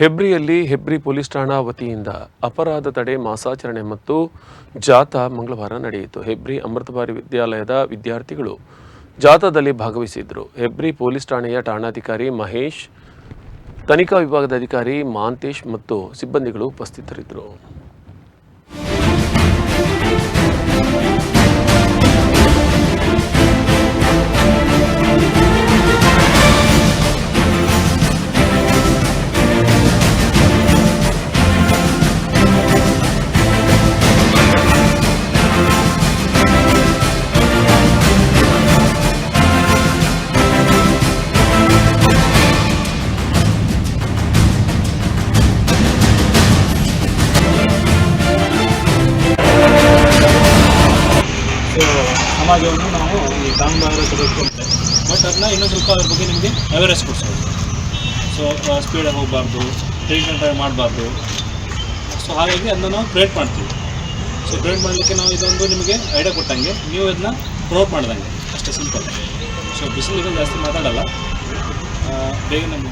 ಹೆಬ್ರಿಯಲ್ಲಿ Hebri police ಠಾಣಾ ವತಿಯಿಂದ ಅಪರಾಧ ತಡೆ, ಮಾಸಾಚರಣೆ ಮತ್ತು ಜಾಥಾ ಮಂಗಳವಾರ ನಡೆಯಿತು. ಹೆಬ್ರಿ ಅಮೃತಬಾರಿ ವಿದ್ಯಾಲಯದ ವಿದ್ಯಾರ್ಥಿಗಳು ಜಾಥಾದಲ್ಲಿ ಭಾಗವಹಿಸಿದ್ದರು ಹೆಬ್ರಿ ಪೊಲೀಸ್ ಠಾಣೆಯ ಠಾಣಾಧಿಕಾರಿ ಮಹೇಶ್, ತನಿಖಾ ವಿಭಾಗದ ಅಧಿಕಾರಿ ಮಾಂತೇಶ್ ಮತ್ತು ಸಿಬ್ಬಂದಿಗಳು ಉಪಸ್ಥಿತರಿದ್ದರು. ಸಮಾಜವನ್ನು ನಾವು ಈ ಕಾಮಗಾರಿ ತೆಗೆದುಕೊಳ್ತೇವೆ ಬಟ್ ಅದನ್ನ ಇನ್ನೊಂದು ಸ್ವಲ್ಪ ಅದ್ರ ಬಗ್ಗೆ ನಿಮಗೆ ಅವೇರ್ನೆಸ್ ಕೊಡಿಸ್ಬೋದು ಸೊ ಸ್ಪೀಡಾಗಿ ಹೋಗಬಾರ್ದು ಟ್ರೀಟ್ಮೆಂಟ್ ಮಾಡಬಾರ್ದು. ಸೊ ಹಾಗಾಗಿ ಅದನ್ನ ನಾವು ಕ್ರಿಯೇಟ್ ಮಾಡ್ತೀವಿ. ಸೊ ಕ್ರಿಯೇಟ್ ಮಾಡಲಿಕ್ಕೆ ನಾವು ಇದೊಂದು ನಿಮಗೆ ಐಡಿಯಾ ಕೊಟ್ಟಂಗೆ, ನೀವು ಇದನ್ನ ಪ್ರಮೋಟ್ ಮಾಡ್ದಂಗೆ. ಅಷ್ಟೇ ಸಿಂಪಲ್ ಸೊ ಬಿಸಿಲಿಗೆ ಜಾಸ್ತಿ ಮಾತಾಡಲ್ಲ. ಬೇಗ ನಮ್ಮ